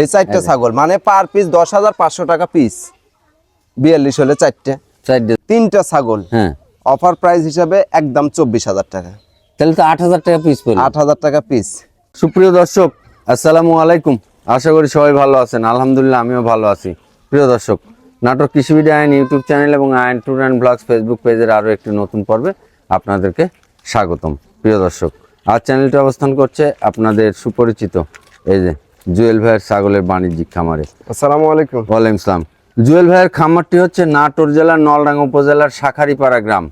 এই চারটে ছাগল মানে পার পিস দশ হাজার পাঁচশো টাকা পিস বিয়াল্লিশ হলে চারটে। চারটে। তিনটা ছাগল। হ্যাঁ। অফার প্রাইস হিসাবে একদম চব্বিশ হাজার টাকা। তাহলে তো আট হাজার টাকা পিস আট হাজার টাকা পিস সুপ্রিয় দর্শক আসসালামু আলাইকুম। আশা করি সবাই ভালো আছেন। আলহামদুলিল্লাহ আমিও ভালো আছি। প্রিয় দর্শক নাটক কৃষি বিডি আইন ইউটিউব চ্যানেল এবং আইন ট্যুর অ্যান্ড ব্লগস ফেসবুক পেজের আরও একটি নতুন পর্বে আপনাদেরকে স্বাগতম। প্রিয় দর্শক আজ চ্যানেলটি অবস্থান করছে আপনাদের সুপরিচিত এই যে জুয়েল ভাইয়ের ছাগলের বাণিজ্যিক খামারে। আসসালামু আলাইকুম। ওয়ালাইকুম ইসলাম জুয়েল ভাইয়ের খামারটি হচ্ছে নাটোর জেলার নলডাঙ্গা উপজেলার শাখারিপাড়া গ্রাম।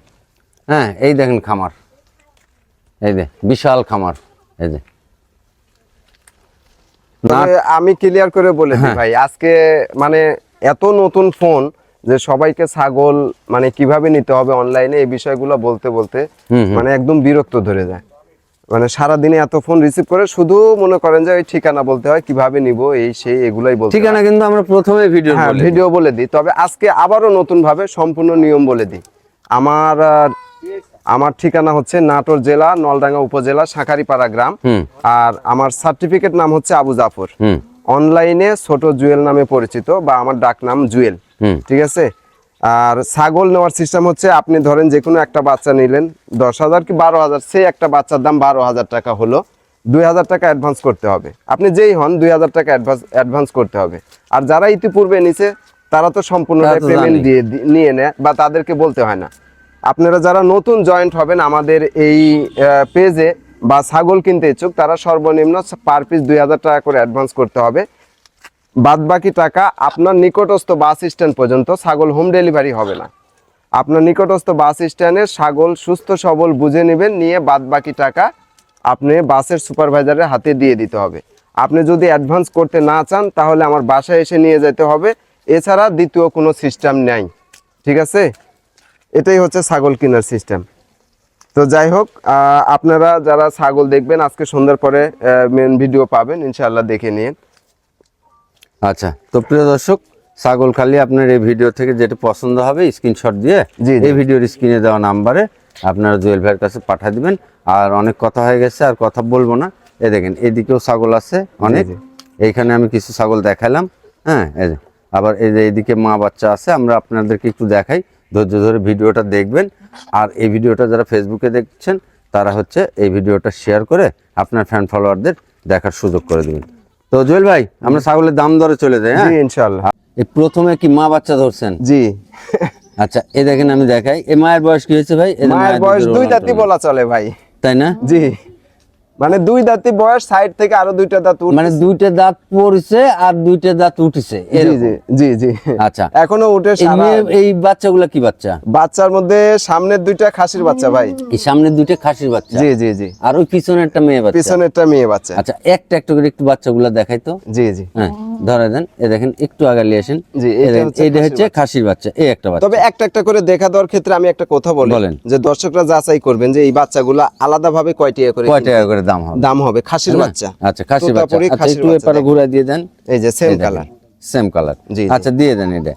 হ্যাঁ এই দেখেন খামার। এই যে বিশাল খামার। এই যে। আমি ক্লিয়ার করে বলে হ্যাঁ। ভাই আজকে মানে এত নতুন ফোন যে সবাইকে ছাগল মানে কীভাবে নিতে হবে অনলাইনে এই বিষয়গুলো বলতে বলতে। মানে একদম বিরক্ত ধরে যায়। মানে সারা দিনে এত ফোন রিসিভ করে শুধু মনে করেন যে ওই ঠিকানা বলতে হয় কীভাবে নিব এই সেই এগুলাই বলতে ঠিকানা কিন্তু আমরা প্রথমে ভিডিও হ্যাঁ ভিডিও বলে দিই। তবে আজকে আবারও নতুন ভাবে সম্পূর্ণ নিয়ম বলে দিই। আমার আমার ঠিকানা হচ্ছে নাটোর জেলা নলডাঙ্গা উপজেলা শাঁখারিপাড়া গ্রাম। আর আমার সার্টিফিকেট নাম হচ্ছে আবু জাফর। অনলাইনে ছোট জুয়েল নামে পরিচিত বা আমার ডাক নাম জুয়েল ঠিক আছে? আর ছাগল নেওয়ার সিস্টেম হচ্ছে আপনি ধরেন যে কোনো একটা বাচ্চা নিলেন দশ হাজার কি বারো হাজার সেই একটা বাচ্চার দাম বারো হাজার টাকা হলো দুই হাজার টাকা অ্যাডভান্স করতে হবে। আপনি যেই হন দুই হাজার টাকা অ্যাডভান্স অ্যাডভান্স করতে হবে। আর যারা ইতিপূর্বে নিছে তারা তো সম্পূর্ণ পেমেন্ট দিয়ে নিয়ে নেয় বা তাদেরকে বলতে হয় না। আপনারা যারা নতুন জয়েন্ট হবেন আমাদের এই পেজে বা ছাগল কিনতে ইচ্ছুক তারা সর্বনিম্ন পার পিস দুই হাজার টাকা করে অ্যাডভান্স করতে হবে। বাদ বাকি টাকা আপনার নিকটস্থ বাস স্ট্যান্ড পর্যন্ত ছাগল হোম ডেলিভারি হবে না। আপনার নিকটস্থ বাস স্ট্যান্ডে ছাগল সুস্থ, সবল বুঝে নেবেন, নিয়ে বাদ বাকি টাকা আপনি বাসের সুপারভাইজারের হাতে দিয়ে দিতে হবে। আপনি যদি অ্যাডভান্স করতে না চান, তাহলে আমার বাসায় এসে নিয়ে যেতে হবে। এছাড়া দ্বিতীয় কোনো সিস্টেম নেই। ঠিক আছে? এটাই হচ্ছে ছাগল কেনার সিস্টেম। তো যাই হোক আপনারা যারা ছাগল দেখবেন, আজকে সন্ধ্যার পরে মেন ভিডিও পাবেন ইনশাল্লাহ দেখে নিন। আচ্ছা তো প্রিয় দর্শক ছাগল খালি আপনার এই ভিডিও থেকে যেটা পছন্দ হবে স্ক্রিনশট দিয়ে। এই ভিডিওর স্ক্রিনে দেওয়া নাম্বারে আপনারা জুয়েল ভাইয়ের কাছে পাঠিয়ে দিবেন। আর অনেক কথা হয়ে গেছে আর কথা বলব না। এ দেখেন এদিকেও ছাগল আছে অনেক। এইখানে আমি কিছু ছাগল দেখালাম হ্যাঁ এই যে। আবার এই যে এদিকে মা বাচ্চা আছে আমরা আপনাদেরকে একটু দেখাই ধৈর্য ধরে ভিডিওটা দেখবেন। আর এই ভিডিওটা যারা ফেসবুকে দেখছেন তারা হচ্ছে এই ভিডিওটা শেয়ার করে আপনার ফ্যান ফলোয়ারদের দেখার সুযোগ করে দেবেন। তো জুয়েল ভাই আমরা ছাগলের দাম দরে চলে যাই হ্যাঁ? ইনশাল্লাহ এই প্রথমে কি মা বাচ্চা ধরছেন? জি। আচ্ছা এ দেখেন আমি দেখাই। এ মায়ের বয়স কি হয়েছে ভাই? মায়ের বয়স দুই জাতি বলা চলে ভাই। তাই না? জি। মানে দুই দাঁতি বয়স সাইড থেকে আরও দুইটা দাঁত। মানে দুইটা দাঁত পড়ছে আর দুইটা দাঁত উঠেছে জি জি জি জি। আচ্ছা। এখনও উঠে এই বাচ্চাগুলা কি বাচ্চা? বাচ্চার মধ্যে সামনের দুইটা খাসির বাচ্চা ভাই। এই সামনে দুইটা খাসির বাচ্চা? জি জি জি। আর ওই পিছনে একটা মেয়ে বাচ্চা? পিছনেরটা মেয়ে বাচ্চা। আচ্ছা একটা একটা করে একটু বাচ্চাগুলা দেখাই তো। জি জি। হ্যাঁ ধরে দেন এই দেখেন একটু আগালি আসেন। জি, এটা হচ্ছে খাসির বাচ্চা। এই একটা বাচ্চা। তবে একটা একটা করে দেখা দেওয়ার ক্ষেত্রে আমি একটা কথা বলি বলেন। যে দর্শকরা যাচাই করবেন যে এই বাচ্চাগুলো আলাদা ভাবে কয় টাকা করে কয় টাকা করে দাম হবে। দাম হবে খাসির বাচ্চা। আচ্ছা খাসির বাচ্চা। আচ্ছা একটু এপারে ঘুরে দিয়ে দেন। এই যে সেম কালার সেম কালার। আচ্ছা দিয়ে দেন এটা।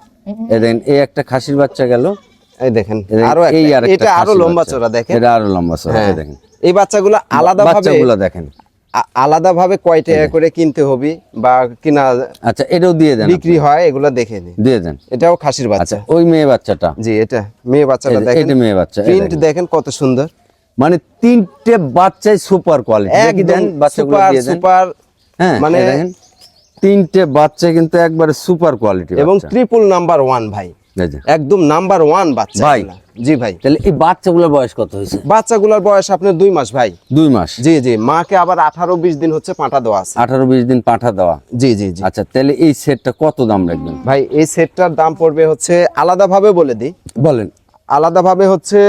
এই দেখেন এই একটা খাসির বাচ্চা গেল। এই দেখেন আরও এই আরেকটা এটা আরও লম্বা চড়া দেখেন। এটা আরও লম্বা চড়া হ্যাঁ। দেখেন। এই বাচ্চাগুলো আলাদা ভাবে বাচ্চাগুলো দেখেন। আলাদা ভাবে কয় টাকা করে কিনতে হবে বা কিনা আচ্ছা এটাও দিয়ে দেন বিক্রি হয় এগুলো দেখে নিন। দিয়ে দেন। এটাও খাসির আচ্ছা বাচ্চা। ওই মেয়ে বাচ্চাটা। জি এটা মেয়ে বাচ্চাটা দেখেন। এটা মেয়ে বাচ্চা, প্রিন্ট। দেখেন কত সুন্দর। মানে তিনটে বাচ্চাই সুপার কোয়ালিটি দেন বাচ্চাগুলো সুপার দিয়ে দেন। সুপার হ্যাঁ মানে তিনটে বাচ্চা কিন্তু একবারে সুপার কোয়ালিটি এবং ট্রিপল নাম্বার ওয়ান ভাই। একদম নাম্বার ওয়ান বাচ্চা ভাই। জি ভাই। তাহলে এই বাচ্চাগুলোর বয়স কত হয়েছে? বাচ্চাগুলোর বয়স আপনার দুই মাস ভাই। দুই মাস? জি জি। মাকে আবার আঠারো বিশ দিন হচ্ছে পাঁঠা দেওয়া আছে। আঠারো বিশ দিন পাঠা দেওয়া? জি জি জি। আচ্ছা তাহলে এই সেটটা কত দাম রাখবেন? ভাই এই সেটটার দাম পড়বে হচ্ছে আলাদাভাবে বলে দিই। বলেন। আলাদাভাবে হচ্ছে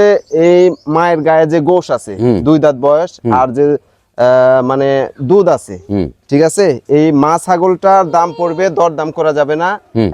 এই মায়ের গায়ে যে গোশ আছে দুই দাঁত বয়স আর যে মানে দুধ আছে ঠিক আছে? এই মা ছাগলটার দাম পড়বে দর দাম করা যাবে না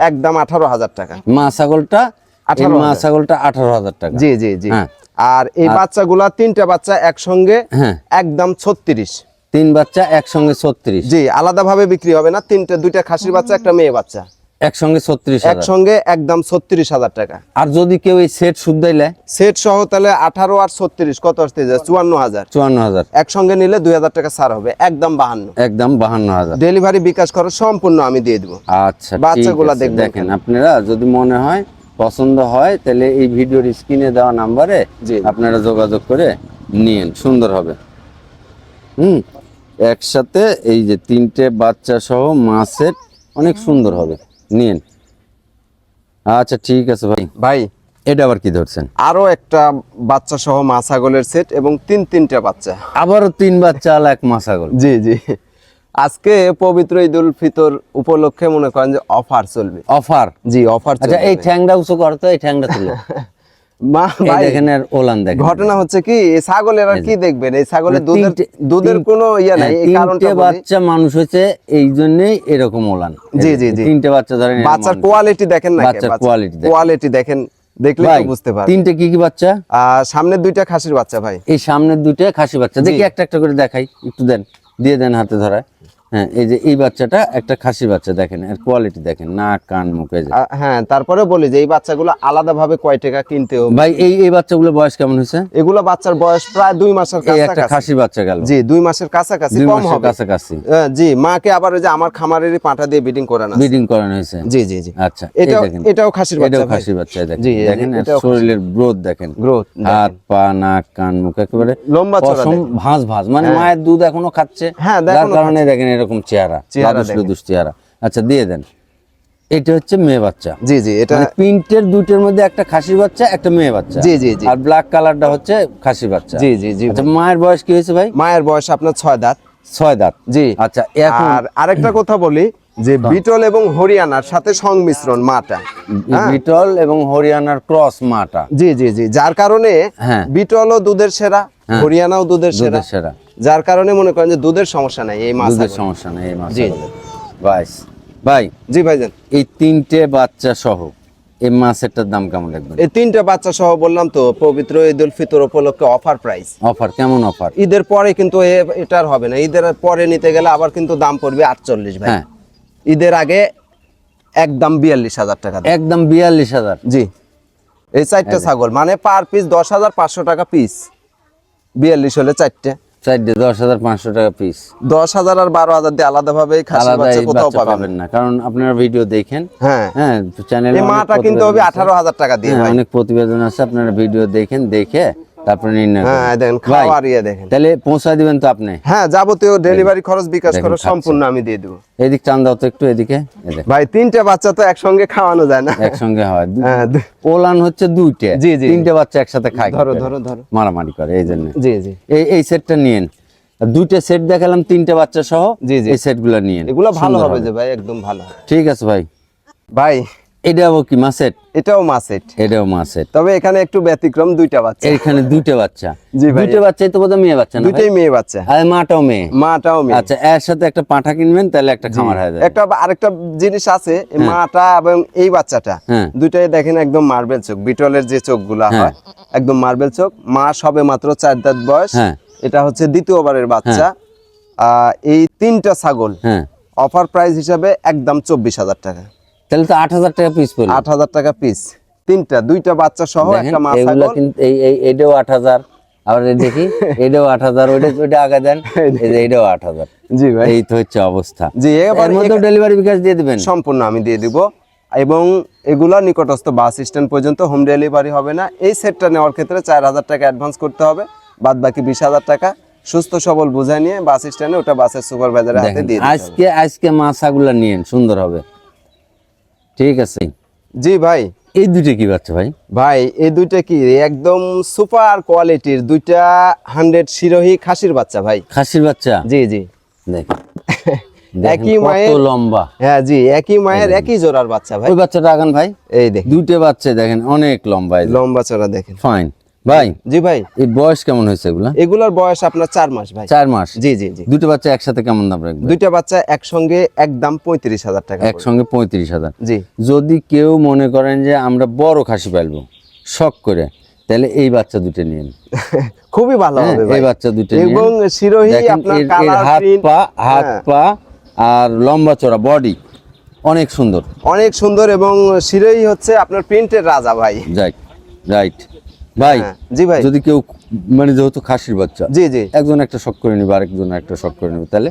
একদম আঠারো হাজার টাকা। মা ছাগলটা এই 18,000 মা ছাগলটা আঠারো হাজার টাকা। জি জি জি। হ্যাঁ। আর এই বাচ্চাগুলা তিনটা বাচ্চা একসঙ্গে হ্যাঁ। একদম ছত্রিশ। তিন বাচ্চা একসঙ্গে ছত্রিশ। জি আলাদাভাবে বিক্রি হবে না তিনটা দুইটা খাসির বাচ্চা একটা মেয়ে বাচ্চা। একসঙ্গে ছত্রিশ একসঙ্গে একদম ছত্রিশ হাজার টাকা। আর যদি কেউ এই সেট শুদ্ধাইলে সেট সহ তাহলে আঠারো আর ছত্রিশ কত আসতে যায়? চুয়ান্ন হাজার। চুয়ান্ন হাজার। একসঙ্গে নিলে দুই হাজার টাকা ছাড় হবে একদম বাহান্ন। একদম বাহান্ন হাজার। ডেলিভারি বিকাশ খরচ সম্পূর্ণ আমি দিয়ে দিব। আচ্ছা বাচ্চাগুলা দেখবেন। দেখেন আপনারা যদি মনে হয় পছন্দ হয় তাহলে এই ভিডিওর স্ক্রিনে দেওয়া নাম্বারে। আপনারা যোগাযোগ করে নিন সুন্দর হবে। হুম একসাথে এই যে তিনটে বাচ্চা সহ মাছের অনেক সুন্দর হবে। নিন। আচ্ছা ঠিক আছে ভাই। ভাই এটা আবার কি ধরছেন? আরও একটা বাচ্চা সহ মা ছাগলের সেট এবং তিন তিনটা বাচ্চা। আবারও তিন বাচ্চা আলা এক মাছাগল। জি জি। আজকে পবিত্র ঈদ উল ফিতর উপলক্ষে মনে করেন যে অফার চলবে। অফার? জি অফার আচ্ছা এই ঠ্যাংটা উঁচু করতো এই ঠ্যাংটা তুলো। মা ভাই দেখেন ওলান দেখেন। ঘটনা হচ্ছে কি এই ছাগলের আর কি দেখবেন? এই ছাগলের মানে দুধের দুধের কোনো ইয়ে নাই হ্যাঁ, এই কারণটা তিনটে বাচ্চা মানুষ হয়েছে এই জন্যই এরকম ওলান। জি, জি, জি। তিনটে বাচ্চা ধরেন বাচ্চার কোয়ালিটি দেখেন না বাচ্চার দেখেন। কোয়ালিটি দেখেন দেখলে বুঝতে পারবেন। তিনটে কি কি বাচ্চা? সামনের দুইটা খাসির বাচ্চা ভাই। এই সামনের দুইটা খাসি বাচ্চা। দেখি একটা একটা করে দেখাই। একটু দেন দিয়ে দেন হাতে ধরায় হ্যাঁ এই যে এই বাচ্চাটা একটা খাসি বাচ্চা দেখেন এর কোয়ালিটি দেখেন নাক কান মুখ হ্যাঁ তারপরে বলি যে এই বাচ্চাগুলো আলাদাভাবে কয় টাকা কিনতে হবে। ভাই এই এই বাচ্চাগুলো বয়স কেমন হয়েছে? এগুলো বাচ্চার বয়স প্রায় দুই মাসের এই একটা খাসি বাচ্চা গেল। জি দুই মাসের কাছাকাছি কম হবে। কাছাকাছি। হ্যাঁ, জি মাকে আবার ওই যে আমার খামারেরই পাঁঠা দিয়ে বিডিং করানো। ব্রিডিং করানো হয়েছে। জি জি জি। আচ্ছা এই এটাও খাসির বাচ্চা এটাও ভাই। খাসি বাচ্চা দেখেন। দেখেন এর এটাও খাসি। শরীরের গ্রোথ দেখেন। গ্রোথ হাত পা নাক কান মুখ একেবারে লম্বা চড়া ভাঁজ ভাঁজ। মানে মায়ের দুধ এখনও খাচ্ছে। হ্যাঁ, কারণে দেখেন এরকম চেহারা চেহারা আচ্ছা দিয়ে দেন। এটা হচ্ছে মেয়ে বাচ্চা। জি জি এটা মানে প্রিন্টের দুইটার মধ্যে একটা খাসির বাচ্চা একটা মেয়ে বাচ্চা। জি, জি, জি। আর ব্ল্যাক কালারটা হচ্ছে খাসি বাচ্চা। জি জি জি। আচ্ছা মায়ের বয়স কি হয়েছে ভাই? মায়ের বয়স আপনার ছয় দাঁত। ছয় দাঁত। জি। আচ্ছা আর আরেকটা কথা বলি যে বিটল এবং হরিয়ানার সাথে সংমিশ্রণ মাটা। হ্যাঁ। বিটল এবং হরিয়ানার ক্রস মাটা। জি জি জি যার কারণে হ্যাঁ। বিটলও দুধের সেরা হরিয়ানাও দুধের সেরা। দুধের সেরা। যার কারণে মনে করেন যে দুধের সমস্যা নাই এই মাছ দুধের সমস্যা নেই এই মাছ জি। ভাই জি ভাইজান এই তিনটে বাচ্চা সহ এই মাছেরটার দাম কেমন রাখবেন? এই তিনটা বাচ্চা সহ বললাম তো পবিত্র ঈদ উল ফিতর উপলক্ষে অফার প্রাইস অফার কেমন অফার? ঈদের পরে কিন্তু এটার হবে না। ঈদের পরে নিতে গেলে আবার কিন্তু দাম পড়বে আটচল্লিশ ভাই। হ্যাঁ। ঈদের আগে একদম বিয়াল্লিশ হাজার টাকা একদম বিয়াল্লিশ হাজার। জি। এই চারটা ছাগল মানে পার পিস দশ হাজার পাঁচশো টাকা পিস বিয়াল্লিশ হলে চারটে। চারটে দশ হাজার পাঁচশো টাকা পিস দশ হাজার আর বারো হাজার দিয়ে আলাদা ভাবে কোথাও পাবেন? না। কারণ আপনারা ভিডিও দেখেন হ্যাঁ। হ্যাঁ চ্যানেলে মাটা কিন্তু হবে আঠারো হাজার টাকা দিয়ে ভাই অনেক প্রতিবেদন আছে আপনারা ভিডিও দেখেন দেখে তারপরে নির্ণয় হ্যাঁ দেখেন খাওয়ার ইয়ে দেখেন। তাহলে পৌঁছায় দিবেন তো আপনি? হ্যাঁ যাবতীয় ডেলিভারি খরচ বিকাশ খরচ সম্পূর্ণ আমি দিয়ে দেবো। এদিক টান দাও তো একটু এদিকে ভাই তিনটে বাচ্চা তো একসঙ্গে খাওয়ানো যায় না। একসঙ্গে হয়। হ্যাঁ ওলান হচ্ছে দুইটা। জি, জি। তিনটে বাচ্চা একসাথে খায় ধরো ধরো ধরো। মারামারি করে এই জন্য। জি জি। এই এই সেটটা নিয়েন। দুইটা সেট দেখালাম তিনটে বাচ্চা সহ জি, জি। এই সেটগুলো নিয়েন। এগুলো ভালো হবে। যে ভাই একদম ভালো। ঠিক আছে ভাই। ভাই এটাও কি মাসেট এটাও মাসেট এটাও মাসেট তবে এখানে একটু ব্যতিক্রম দুইটা বাচ্চা। এইখানে দুইটা বাচ্চা। জি ভাই। দুইটা বাচ্চাই তো বোধহয় মেয়ে বাচ্চা না দুইটাই মেয়ে বাচ্চা। আর মাটাও মেয়ে। মাটাও মেয়ে। আচ্ছা এর সাথে একটা পাঁঠা কিনবেন তাহলে একটা খামার হয়ে যাবে। একটা আরেকটা জিনিস আছে এই মাটা এবং এই বাচ্চাটা। হ্যাঁ। দুইটাই দেখেন একদম মার্বেল চোখ বিটলের যে চোখগুলা হয়। একদম মার্বেল চোখ। মা সবে মাত্র চার দাঁত বয়স। হ্যাঁ। এটা হচ্ছে দ্বিতীয়বারের বাচ্চা। এই তিনটা ছাগল হ্যাঁ। অফার প্রাইস হিসাবে একদম চব্বিশ হাজার টাকা। তাহলে তো আট হাজার টাকা পিস পড়বে আট হাজার টাকা পিস তিনটা দুইটা বাচ্চা সহ একটা মা এইগুলা ছাগল। কিন্তু এই এই এটাও আট হাজার। আবার এই দেখি এটাও আট হাজার। ওইটা ওইটা আগে দেন এই যে এটাও আট হাজার। জি ভাই। এই তো হচ্ছে অবস্থা। জি এর মধ্যে ডেলিভারি বিকাশ দিয়ে দিবেন? সম্পূর্ণ আমি দিয়ে দিব। এবং এগুলা নিকটস্থ বাস স্ট্যান্ড পর্যন্ত হোম ডেলিভারি হবে না। এই সেটটা নেওয়ার ক্ষেত্রে চার হাজার টাকা অ্যাডভান্স করতে হবে। বাদ বাকি বিশ হাজার টাকা। সুস্থ সবল বুঝায় নিয়ে বাস স্ট্যান্ডে ওটা বাসের সুপারভাইজারের হাতে দিয়ে আজকে আজকে মাছাগুলা নিয়েন সুন্দর হবে। ঠিক আছে। জি ভাই। এই দুইটা কি বাচ্চা ভাই? ভাই এই দুইটা কি? একদম সুপার কোয়ালিটির দুইটা হান্ড্রেড শিরোহী খাসির বাচ্চা ভাই। খাসির বাচ্চা? জি জি। দেখ একই মায়ের লম্বা। হ্যাঁ জি একই মায়ের একই জোড়ার বাচ্চা ভাই। ওই বাচ্চাটা আগান ভাই? এই দেখেন। দুটো বাচ্চা দেখেন অনেক লম্বা লম্বা চড়া দেখেন। ফাইন ভাই জি ভাই। এই বয়স কেমন হয়েছে এগুলা? এগুলার বয়স আপনার চার মাস ভাই। চার মাস? জি জি জি। দুটো বাচ্চা একসাথে কেমন দাম রাখবে? দুইটা বাচ্চা একসঙ্গে একদম পঁয়ত্রিশ হাজার টাকা একসঙ্গে পঁয়ত্রিশ হাজার। জি। যদি কেউ মনে করেন যে আমরা বড় খাসি পালবো শখ করে তাহলে এই বাচ্চা দুটো নিন খুবই ভালো হ্যাঁ, হবে এই বাচ্চা দুটো। এবং দেখেন আপনার কালার হাত পা হাত হ্যাঁ। পা আর লম্বা চড়া বডি অনেক সুন্দর। অনেক সুন্দর এবং শিরোই হচ্ছে আপনার প্রিন্টের রাজা ভাই। রাইট রাইট ভাই হ্যাঁ, জি ভাই। যদি কেউ মানে যেহেতু খাসির বাচ্চা জি জি। একজন একটা শখ করে নিবে আরেকজন একটা শখ করে নেবে তাহলে?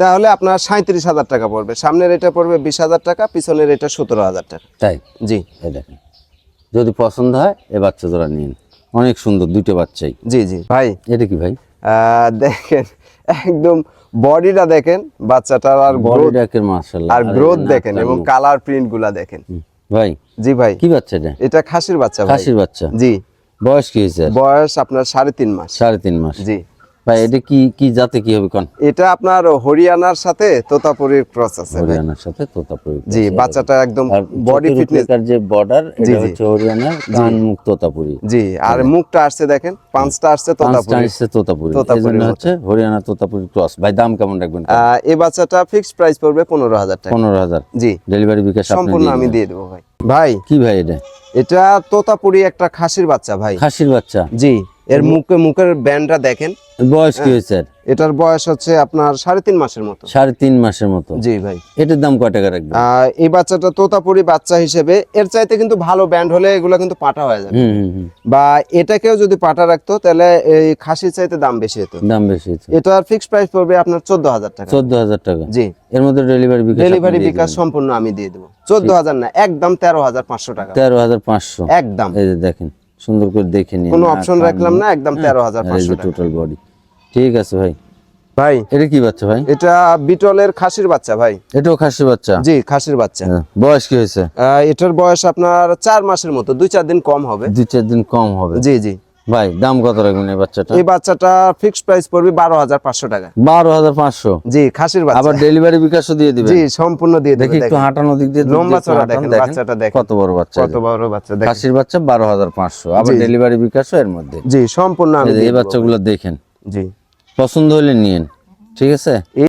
তাহলে আপনার সাঁত্রিশ হাজার টাকা পড়বে। সামনের এটা পড়বে বিশ হাজার টাকা পিছনের এটা সতেরো হাজার টাকা। তাই? জি। দেখেন যদি পছন্দ হয় এ বাচ্চা জোড়া নিন। অনেক সুন্দর দুটো বাচ্চাই। জি জি। ভাই এটা কি ভাই? দেখেন একদম বডিটা দেখেন বাচ্চাটার আর বডি ডাকের মাশাআল্লাহ। আর গ্রোথ দেখেন এবং কালার প্রিন্টগুলা দেখেন। ভাই? জি ভাই। কি বাচ্চা এটা? এটা খাসির বাচ্চা খাসির বাচ্চা? জি। বয়স কি হয়েছে? বয়স আপনার সাড়ে তিন মাস। সাড়ে তিন মাস। জি। ভাই এটা কি কি জাতে কি হবে কোন? এটা আপনার হরিয়ানার সাথে তোতাপুরির ক্রস আছে ভাই। হরিয়ানার সাথে তোতাপুরি জি বাচ্চাটা একদম বডি ফিটনেস উপরেকার যে বর্ডার এটা হচ্ছে হরিয়ানার কান মুখ তোতাপুরি। জি আর মুখটা আসছে দেখেন পাঁচটা আসছে পাঁচটা আসছে তোতাপুরি। তোতাপুরির এই জন্য মতো। হচ্ছে হরিয়ানা তোতাপুরি ক্রস ভাই দাম কেমন রাখবেন? এই বাচ্চাটা ফিক্সড প্রাইস পড়বে পনেরো হাজার টাকা। পনেরো হাজার। জি। ডেলিভারি বিকাশ আপনি সম্পূর্ণ আমি দিয়ে দেবো ভাই। ভাই কি ভাই এটা? এটা তোতাপুরি একটা খাসির বাচ্চা ভাই। খাসির বাচ্চা? জি। এর মুখে মুখের ব্যান্ডটা দেখেন। বয়স কি হয়েছে এটার বয়স হচ্ছে আপনার সাড়ে তিন মাসের মতো। সাড়ে তিন মাসের মতো। জি ভাই। এটার দাম কয় টাকা রাখবেন? এই বাচ্চাটা তোতাপুরি বাচ্চা হিসেবে এর চাইতে কিন্তু ভালো ব্যান্ড হলে এগুলো কিন্তু পাটা হয়ে যাবে। বা এটাকেও যদি পাটা রাখতো তাহলে এই খাসির চাইতে দাম বেশি হতো। দাম বেশি হয়েছে। এটার ফিক্সড প্রাইস পড়বে আপনার চোদ্দ হাজার টাকা। চোদ্দ হাজার টাকা। জি। এর মধ্যে ডেলিভারি বিকাশ ডেলিভারি বিকাশ সম্পূর্ণ আমি দিয়ে দেবো। চোদ্দ হাজার না একদম তেরো হাজার পাঁচশো টাকা। তেরো হাজার পাঁচশো। একদম। এই যে দেখেন। সুন্দর করে দেখে নিন। কোনো অপশন রাখলাম না একদম তেরো হাজার পাঁচশো টাকা। টোটাল বডি ঠিক আছে ভাই। ভাই। এটা কি বাচ্চা ভাই? এটা বিটলের খাসির বাচ্চা ভাই। এটাও খাসির বাচ্চা? জি খাসির বাচ্চা। হ্যাঁ, বয়স কি হয়েছে? এটার বয়স আপনার 4 মাসের মতো দুই চার দিন কম হবে। দুই চার দিন কম হবে। জি জি। ভাই দাম কত রাখবেন এই বাচ্চাটা? এই বাচ্চাটা ফিক্সড প্রাইস পড়বে বারো হাজার পাঁচশো টাকা। বারো হাজার পাঁচশো? জি খাসির বাচ্চা। আবার ডেলিভারি বিকাশও দিয়ে দিবেন? জি সম্পূর্ণ দিয়ে দেখি একটু। হাঁটানো দিক দিয়ে লম্বা চড়া দেখেন, বাচ্চাটা দেখেন। কত বড় বাচ্চা কত বড় বাচ্চা দেখেন। খাসির বাচ্চা বারো হাজার পাঁচশো। আবার। ডেলিভারি বিকাশও এর মধ্যে। জি সম্পূর্ণ আমি এই বাচ্চাগুলো দেখেন। জি। পছন্দ হলে নিয়েন ঠিক আছে?